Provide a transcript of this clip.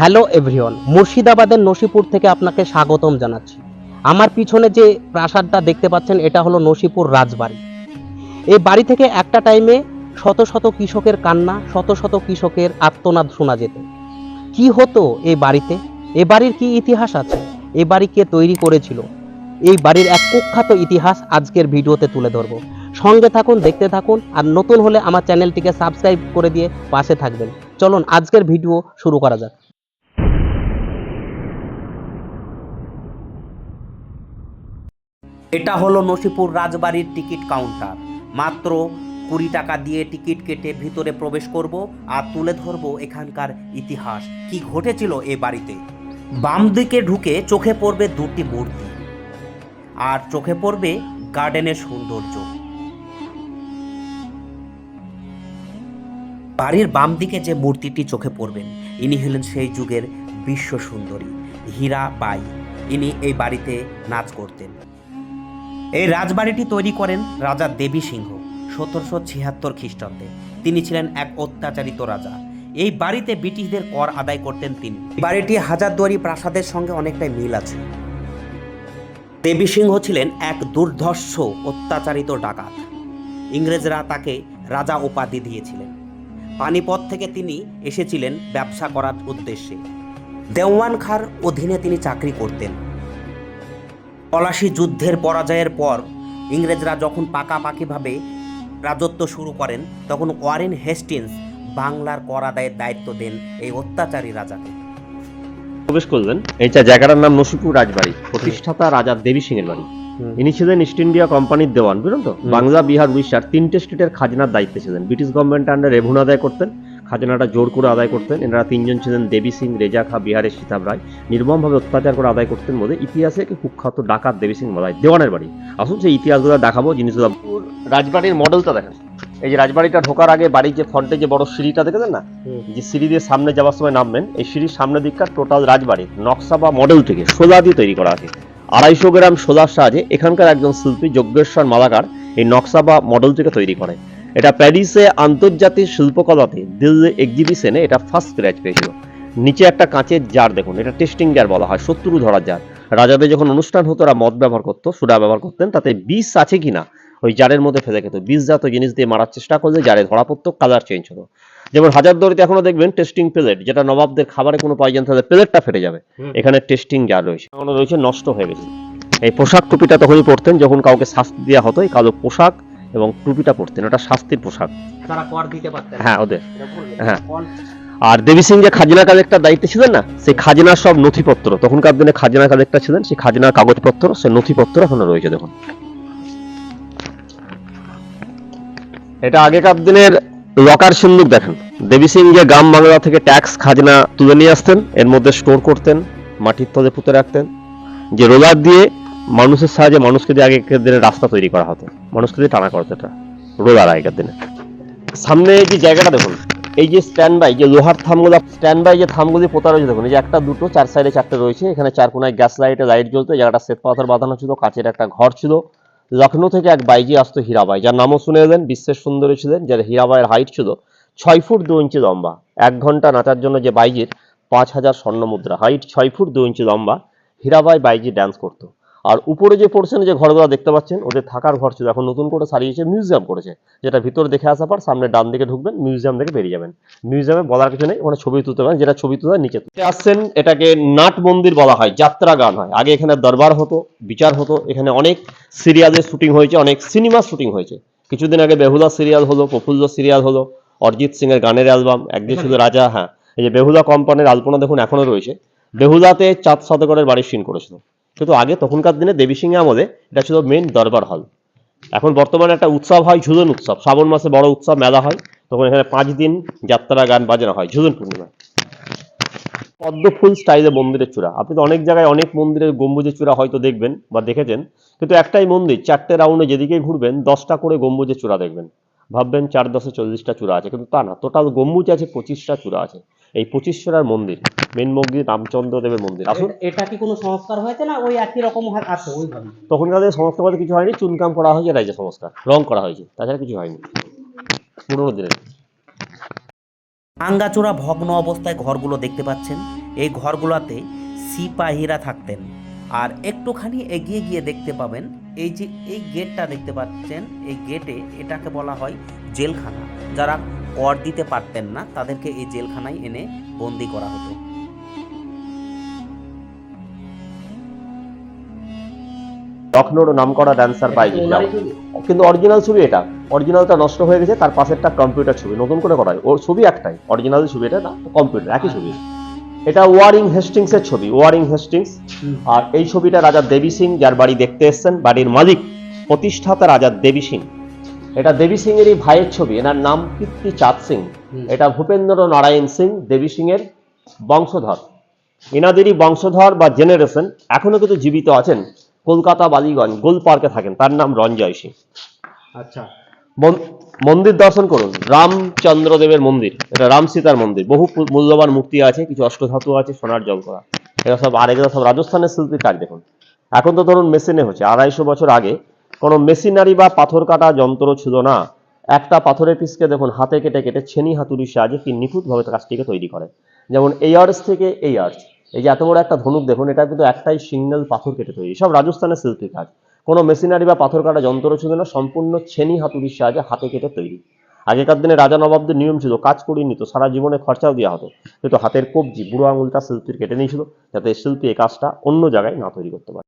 Hello everyone, মুর্শিদাবাদের নসিপুর থেকে আপনাকে স্বাগতম জানাচ্ছি। আমার পিছনে যে প্রাসাদটা দেখতে পাচ্ছেন, এটা হলো নসিপুর রাজবাড়ি। এই বাড়ি থেকে একটা টাইমে শত শত কৃষকের কান্না, শত শত কৃষকের আত্মনাদ শোনা যেত। কি হতো এই বাড়িতে? এ বাড়ির কি ইতিহাস আছে? এই বাড়ি কে তৈরি করেছিল? এই বাড়ির এক কুখ্যাত ইতিহাস আজকের ভিডিওতে তুলে ধরবো। সঙ্গে থাকুন, দেখতে থাকুন, আর নতুন হলে আমার চ্যানেলটিকে সাবস্ক্রাইব করে দিয়ে পাশে থাকবেন। চলুন, আজকের ভিডিও শুরু করা যাক। এটা হলো নসিপুর রাজবাড়ির টিকিট কাউন্টার। মাত্র কুড়ি টাকা দিয়ে টিকিট কেটে ভিতরে প্রবেশ করব আর তুলে ধরব এখানকার ইতিহাস। কি ঘটেছিল এ বাড়িতে? বাম দিকে ঢুকে চোখে পড়বে দুটি মূর্তি আর চোখে পড়বে গার্ডেনের সৌন্দর্য। বাড়ির বাম দিকে যে মূর্তিটি চোখে পড়বেন, ইনি হলেন সেই যুগের বিশ্ব সুন্দরী, হীরা বাই। ইনি এই বাড়িতে নাচ করতেন। এই রাজবাড়িটি তৈরি করেন রাজা দেবী সিংহ, সতেরোশো ছিয়াত্তর খ্রিস্টাব্দে। তিনি ছিলেন এক অত্যাচারিত রাজা। এই বাড়িতে ব্রিটিশদের কর আদায় করতেন তিনি। বাড়িটি হাজারদুয়ারি প্রাসাদের সঙ্গে অনেকটাই মিল আছে। দেবী সিংহ ছিলেন এক দুর্ধর্ষ, অত্যাচারিত ডাকাত। ইংরেজরা তাকে রাজা উপাধি দিয়েছিলেন। পানিপথ থেকে তিনি এসেছিলেন ব্যবসা করার উদ্দেশ্যে। দেওয়ান খার অধীনে তিনি চাকরি করতেন। পলাশি যুদ্ধের পরাজয়ের পর ইংরেজরা যখন পাকাপাকিভাবে রাজত্ব শুরু করেন তখন ওয়ারেন হেস্টিন্স বাংলার কর আদায়ের দায়িত্ব দেন এই অত্যাচারী রাজাকে। প্রবেশ করলেন। এই জায়গাটার নাম নসিপুর রাজবাড়ি। প্রতিষ্ঠাতা রাজা দেবী সিং এর বাড়ি ইনি ছিলেন ইস্ট ইন্ডিয়া কোম্পানির দেওয়ান বুঝলেন তো? বাংলা বিহার উড়িষ্যার তিনটে স্টেটের খাজনার দায়িত্বে ছিলেন। ব্রিটিশ গভর্নমেন্ট আন্ডার রেভেনিউ আদায় করতেন। খাজনাটা জোর করে আদায় করতেন। এনারা তিনজন ছিলেন দেবী সিং রেজা খা বিহারের সীতাব রায়। নির্মমভাবে অত্যাচার করে আদায় করতেন বলে ইতিহাসে কুখ্যাত ডাকাত দেবী সিং বলা হয় দেওয়ানের বাড়ি। আসুন সেই ইতিহাসগুলো দেখাবো জিনিসগুলো রাজবাড়ির মডেলটা দেখেন। এই যে রাজবাড়িটা ঢোকার আগে বাড়ির যে ফ্রন্টে যে বড় সিঁড়িটা দেখেছেন না? যে সিঁড়ি দিয়ে সামনে যাওয়ার সময় নামবেন এই সিঁড়ির সামনের দিককার টোটাল রাজবাড়ির নকশা বা মডেল থেকে সোজা দিয়ে তৈরি করা আছে। আড়াইশো গ্রাম সোলার সাহায্যে এখানকার একজন শিল্পী যজ্ঞেশ্বর মালাকার এই নকশা বা মডেল থেকে তৈরি করে। এটা প্যারিসে আন্তর্জাতিক শিল্পকলাতে দিল্লি এক্সিবিশনে এটা ফার্স্ট প্রাইজ পেয়েছিল। নিচে একটা কাঁচের জার দেখুন এটা টেস্টিং জার বলা হয় শত্রু ধরার জার। রাজাদের যখন অনুষ্ঠান হতো ওরা মদ ব্যবহার করতো সুডা ব্যবহার করতেন তাতে বিষ আছে কিনা ওই জারের মধ্যে ফেলে খেত। বিষজাত জিনিস দিয়ে মারার চেষ্টা করলে জারে ধরা পড়তো কালার চেঞ্জ হতো। যেমন হাজার হাজারদুয়ারিতে এখনও দেখবেন টেস্টিং প্লেট যেটা নবাবদের খাবারে কোনো প্রয়োজন থাকলে প্লেটটা ফেটে যাবে। এখানে টেস্টিং জার রয়েছে। এখনও রয়েছে নষ্ট হয়ে গেছে। এই পোশাক টুপিটা তখনই পরতেন যখন কাউকে শাস্তি দেওয়া হতো এই কালো পোশাক এবং টুপিটা পরতেন ওটা শাস্তির পোশাক। তারা কর দিতে পারতেন। হ্যাঁ ওদের। হ্যাঁ। আর দেবী সিং যে খাজনা কালেক্টর দায়িত্বে ছিলেন না সেই খাজনার সব নথিপত্র তখনকার দিনে খাজনা কালেক্টর ছিলেন সেই খাজনার কাগজপত্র সেই নথিপত্র এখনও রয়েছে দেখুন। এটা আগেকার দিনের লকার সিন্ধুক দেখেন। দেবী সিং যে গ্রাম বাংলা থেকে ট্যাক্স খাজনা তুলে নিয়ে আসতেন এর মধ্যে স্টোর করতেন মাটির তলে পুঁতে রাখতেন যে রোলার দিয়ে মানুষের সাহায্যে মানুষকে দিয়ে আগেকার দিনে রাস্তা তৈরি করা হতো। মানুষকে দিয়ে টানা করতো এটা রোলার আগেকার দিনে। সামনে যে জায়গাটা দেখুন, এই যে স্ট্যান্ড বাই যে লোহার থামগুলো স্ট্যান্ড বাই যে থামগুলি পোতা রয়েছে, দেখুন, এই যে একটা, দুটো, চার সাইডে চারটে রয়েছে। এখানে চার কোনায় গ্যাস লাইটে লাইট জ্বলতো জায়গাটা শ্বেত পাথর বাঁধানো ছিল, কাঁচের একটা ঘর ছিল। লখনৌ থেকে এক বাইজি আসতো হীরাবাই, যার নামও শুনে এলেন বিশ্বের সুন্দরী ছিলেন, যার হীরাবাইয়ের হাইট ছিল ছয় ফুট দু ইঞ্চি লম্বা। এক ঘণ্টা নাচার জন্য যে বাইজির পাঁচ হাজার স্বর্ণ মুদ্রা হাইট ছয় ফুট দু ইঞ্চি লম্বা। হীরাবাই বাইজি ড্যান্স করতো। আর উপরে যে পোর্শনে যে ঘরগুলো দেখতে পাচ্ছেন, ওদের থাকার ঘর ছিল। এখন নতুন করে সারিয়েছে মিউজিয়াম করেছে। যেটা ভিতরে দেখে আসার পর সামনে ডান দিকে ঢুকবেন মিউজিয়াম থেকে বেরিয়ে যাবেন। মিউজিয়ামে বলার কিছু নেই, ওখানে ছবি তুলতে পারেন, যেটা ছবি তোলার নিচে তুলতে আসছেন, এটাকে নাট মন্দির বলা হয়, যাত্রা গান হয়। আগে এখানে দরবার হতো, বিচার হতো, এখানে অনেক সিরিয়ালের শুটিং হয়েছে, অনেক সিনেমা শুটিং হয়েছে। কিছুদিন আগে বেহুলা সিরিয়াল হলো, প্রফুল্ল সিরিয়াল হলো, অরিজিৎ সিং এর গানের অ্যালবাম একদিন শুধু রাজা হ্যাঁ। এই যে বেহুলা কোম্পানির আলপনা দেখুন, এখনও রয়েছে। বেহুলাতে চাঁদ শতকরের বাড়ির সিন করেছিল। কিন্তু আগে, তখনকার দিনে দেবী সিং আমলে এটা ছিল মেন দরবার হল এখন বর্তমানে একটা উৎসব হয় ঝুলন উৎসব। শ্রাবণ মাসে বড় উৎসব, মেলা হয়। তখন এখানে পাঁচ দিন যাত্রা গান বাজানো হয়, ঝুলন পূর্ণিমা। পদ্ম ফুল স্টাইলে মন্দিরের চূড়া। আপনি তো অনেক জায়গায় অনেক মন্দিরের গম্বুজের চূড়া হয়তো দেখবেন বা দেখেছেন, কিন্তু একটাই মন্দির, চারটে রাউন্ডে যেদিকে ঘুরবেন, দশটা করে গম্বুজের চূড়া দেখবেন। ভাববেন চার দশে চল্লিশটা চূড়া আছে, কিন্তু তা না। টোটাল গম্বুজ আছে, পঁচিশটা চূড়া আছে। এই পঁচিশ চূড়ার মন্দির মেন মন্দির রামচন্দ্র দেবের মন্দির আসুন। এটা কি কোনো সংস্কার হয়েছে না ওই একই রকম আছে ওইভাবে তখনকার দিনে সংস্কার বলতে কিছু হয়নি চুনকাম করা হয়েছে রাজ্য সংস্কার রং করা হয়েছে তাছাড়া কিছু হয়নি। পুরোনো দিনের। ভাঙ্গাচোরা ভগ্ন অবস্থায় ঘরগুলো দেখতে পাচ্ছেন। এই ঘরগুলোতে সিপাহীরা থাকতেন। আর একটুখানি এগিয়ে গিয়ে দেখতে পাবেন এই যে এই গেটটা দেখতে পাচ্ছেন এই গেটে এটাকে বলা হয় জেলখানা যারা কর দিতে পারতেন না তাদেরকে এই জেলখানায় এনে বন্দি করা হতো। লখনৌর নাম করা ড্যান্সার পাইজি কিন্তু অরিজিনাল ছবি এটা। অরিজিনালটা নষ্ট হয়ে গেছে তার পাশেরটা কম্পিউটার ছবি নতুন করে করা হয়। ওর ছবি একটাই অরিজিনাল ছবি এটা না কম্পিউটার একই ছবি। এটা ওয়ারিং হেস্টিংস এর ছবি ওয়ারিং হেস্টিংস আর এই ছবিটা রাজা দেবী সিং যার বাড়ি দেখতে এসছেন বাড়ির মালিক প্রতিষ্ঠাতা রাজা দেবী সিং। এটা দেবী সিং এরই ভাইয়ের ছবি এনার নাম কীর্তি চাঁদ সিং। এটা ভূপেন্দ্র নারায়ণ সিং দেবী সিং এর বংশধর। এনাদেরই বংশধর বা জেনারেশন এখনও কিন্তু জীবিত আছেন কলকাতা বালিগঞ্জ গোল পার্কে থাকেন তার নাম রঞ্জয় সিং। আচ্ছা। মন্দির দর্শন করুন রামচন্দ্র দেবের মন্দির এটা রাম সীতার মন্দির বহু মূল্যবান মূর্তি আছে কিছু অষ্টধাতু আছে সোনার জল করা এটা সব আর এগুলো সব রাজস্থানের শিল্পীর কাজ দেখুন। এখন তো ধরুন মেশিনে হচ্ছে আড়াইশো বছর আগে কোনো মেশিনারি বা পাথর কাটা যন্ত্র ছিল না। একটা পাথরের পিসকে দেখুন, হাতে কেটে কেটে ছেনি হাতুড়ির সাহায্যে কি নিখুঁতভাবে কাজটিকে তৈরি করে। যেমন এই আর্টস থেকে এই আর্টস এই যে এত বড় একটা ধনুক দেখুন, এটা কিন্তু একটাই সিঙ্গেল পাথর কেটে তৈরি। সব রাজস্থানের শিল্পীর কাজ। কোনো মেশিনারি বা পাথর কাটা যন্ত্র ছিল না, সম্পূর্ণ ছেনি হাতুড়ির সাহায্যে হাতে কেটে তৈরি। আগেকার দিনে রাজা নবাবদের নিয়ম ছিল, কাজ করিয়ে নিত, সারা জীবনে খরচাও দেওয়া হতো। কিন্তু হাতের কবজি, বুড়ো আঙুলটা শিল্পীর কেটে নিয়েছিল, যাতে শিল্পী এই কাজটা অন্য জায়গায় না তৈরি করতে পারে।